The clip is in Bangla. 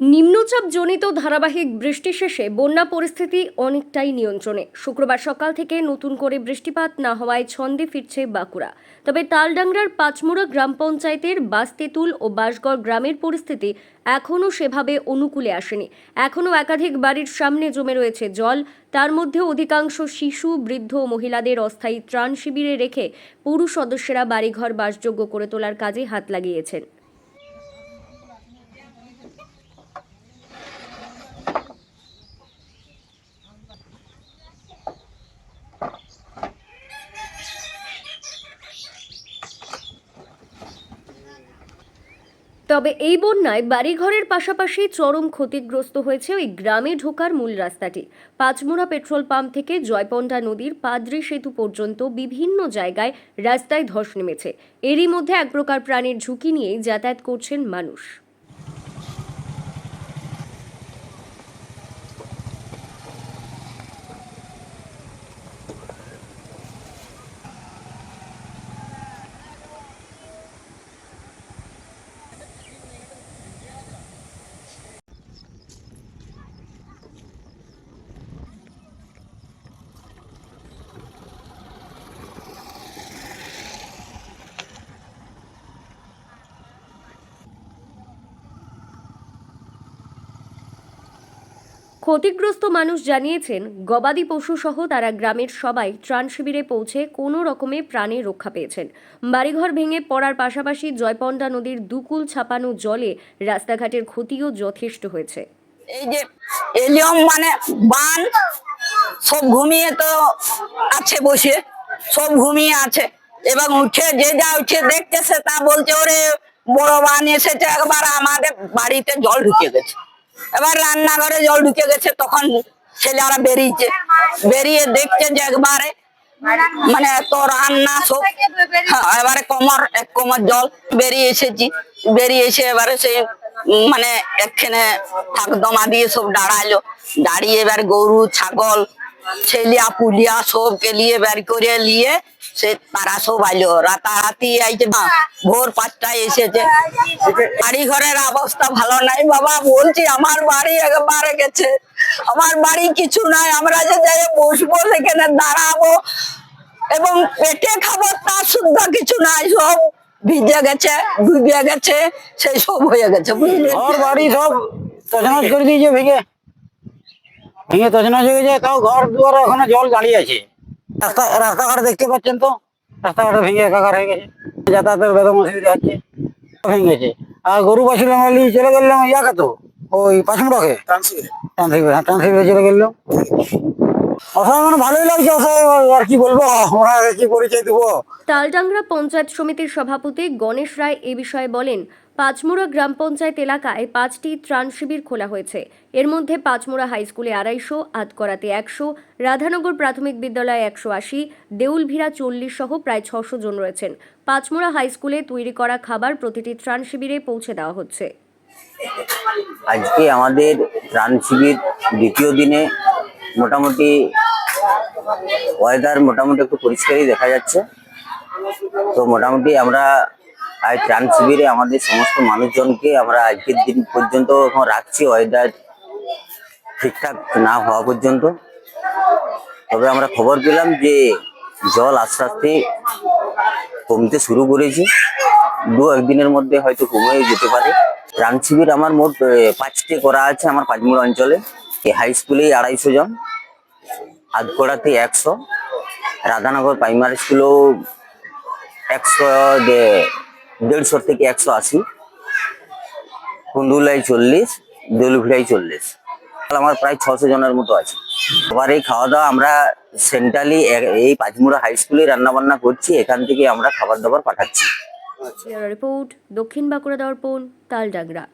নিম্নচাপ জনিত ধারাবাহিক বৃষ্টি শেষে বন্যা পরিস্থিতি অনেকটাই নিয়ন্ত্রণে। শুক্রবার সকাল থেকে নতুন করে বৃষ্টিপাত না হওয়ায় ছন্দে ফিরছে বাঁকুড়া। তবে তালডাংরার পাঁচমুড়া গ্রাম পঞ্চায়েতের বাস্তেতুল ও বাসগড় গ্রামের পরিস্থিতি এখনও সেভাবে অনুকূলে আসেনি। এখনও একাধিক বাড়ির সামনে জমে রয়েছে জল। তার মধ্যে অধিকাংশ শিশু, বৃদ্ধ মহিলাদের অস্থায়ী ত্রাণ শিবিরে রেখে পুরুষ সদস্যরা বাড়িঘর বাসযোগ্য করে তোলার কাজে হাত লাগিয়েছেন। তবে এই বন্যায় বাড়িঘরের পাশাপাশি চরম ক্ষতিগ্রস্ত হয়েছে ওই গ্রামে ঢোকার মূল রাস্তাটি। পাঁচমোড়া পেট্রোল পাম্প থেকে জয়পন্ডা নদীর পাদ্রি সেতু পর্যন্ত বিভিন্ন জায়গায় রাস্তায় ধস নেমেছে। এরই মধ্যে এক প্রকার প্রাণীর ঝুঁকি নিয়েই যাতায়াত করছেন মানুষ। ক্ষতিগ্রস্ত মানুষ জানিয়েছেন, গবাদি পশু সহ তারা গ্রামের সবাই ত্রাণ শিবিরে পৌঁছে কোনো রকমে প্রাণে রক্ষা পেয়েছেন। বাড়িঘর ভেঙে পড়ার পাশাপাশি জয়পন্ডা নদীর দুকুল ছাপানো জলে রাস্তাঘাটের ক্ষতিও যথেষ্ট হয়েছে। এই যে এলিয়ম মানে বান, সব ঘুমিয়ে তো আছে বসে, সব ঘুমিয়ে আছে। এবং উঠে যে যা উঠে দেখতেছে তা বলছে, ওরে, বড় বান এসেছে একবার আমাদের বাড়িতে জল ঢুকে গেছে। এবার রান্নাঘরে জল ঢুকে গেছে তখন ছেলেরা বেরিয়েছে। বেরিয়ে দেখছে যে একবারে মানে তো রান্না সব। হ্যাঁ, এবারে কোমর এক কোমর জল বেরিয়ে এসেছি। বেরিয়ে এসে এবারে সেই মানে একখানে থাক দমা দিয়ে সব দাঁড়াল। দাঁড়িয়ে এবার গরু ছাগল ছেলিয়া পুলিয়া সবকে নিয়ে বের করে নিয়ে, সে তারা সব আইলো। রাতারাতি আইছে ভোর পাঁচটায় এসেছে। বাড়ি ঘরের অবস্থা ভালো নাই, বাবা, বলছি আমার বাড়ি একবারে গেছে। আমার বাড়ি কিছু নাই, আমরা যে যাই বসবো, সেখানে দাঁড়াবো, এবং পেটে খাব তার শুদ্ধ কিছু নাই, সব ভিজে গেছে, ডুবে গেছে, সেই সব হয়ে গেছে, বুঝলি? ঘর বাড়ি সব তছনছ করে দিয়েছে, ভেঙে। ভেঙে তছনছ হয়ে গেছে তাও ঘর দুয়ার ওখানে জল দাঁড়িয়ে আছে। রাস্তা, রাস্তাঘাট দেখতে পাচ্ছেন তো? রাস্তাঘাটে ভেঙে একাকার হয়ে গেছে। যাতায়াতের বেদম অসুবিধা হচ্ছে ভেঙে গেছে আর গরু বাছুর আমরা চলে গেলাম ইয়াকে তো? ওই পাঁচমুড়াকে হ্যাঁ ট্রান্সফিরে চলে গেলাম অসহায় মানে ভালোই লাগছে অসহায় কি বলব আমরা কি পরিচয় দেবো? তালডাংরা পঞ্চায়েত সমিতির সভাপতি গণেশ রায় এ বিষয়ে বলেন পাঁচমুড়া গ্রাম পঞ্চায়েত এলাকায় পাঁচটি ত্রাণ শিবির খোলা হয়েছে। এর মধ্যে পাঁচমুড়া হাইস্কুলে আড়াইশো আতকরাতে একশো, রাধানগর প্রাথমিক বিদ্যালয়ে একশো আশি, দেউলভিরা চল্লিশ সহ প্রায় ছশো জন রয়েছেন। পাঁচমুড়া হাই স্কুলে তৈরি করা খাবার প্রতিটি ত্রাণ শিবিরে পৌঁছে দেওয়া হচ্ছে। আজকে আমাদের ত্রাণ শিবির দ্বিতীয় দিনে মোটামুটি ওয়েদার মোটামুটি একটু পরিষ্কারই দেখা যাচ্ছে। তো মোটামুটি আমরা আজ ত্রাণ শিবিরে আমাদের সমস্ত মানুষজনকে আমরা আজকের দিন পর্যন্ত এখন রাখছি। ওয়েদার ঠিকঠাক না হওয়া পর্যন্ত। তবে আমরা খবর পেলাম যে জল আস্তে আস্তে কমতে শুরু করেছে। দু একদিনের মধ্যে হয়তো কমেও যেতে পারে। ত্রাণ শিবির আমার মোট পাঁচটি করা আছে আমার পাঁচমুড় অঞ্চলে। হাই স্কুলে আড়াইশো জন, আধকোড়াতে একশো, রাধানগর প্রাইমারি স্কুলেও একশো দেড়শো থেকে একশো আশি। কুন্দুলাই চল্লিশ, দেউলভিড়াই চল্লিশ। আমার প্রায় ছশো জনের মতো আছে। আবার এই খাওয়া দাওয়া আমরা সেন্ট্রালি এই পাঁচমুড়া হাই স্কুলে রান্নাবান্না করছি। এখান থেকে আমরা খাবার দাবার পাঠাচ্ছি। রিপোর্ট দক্ষিণ বাঁকুড়া দর্পণ তালডাংরা।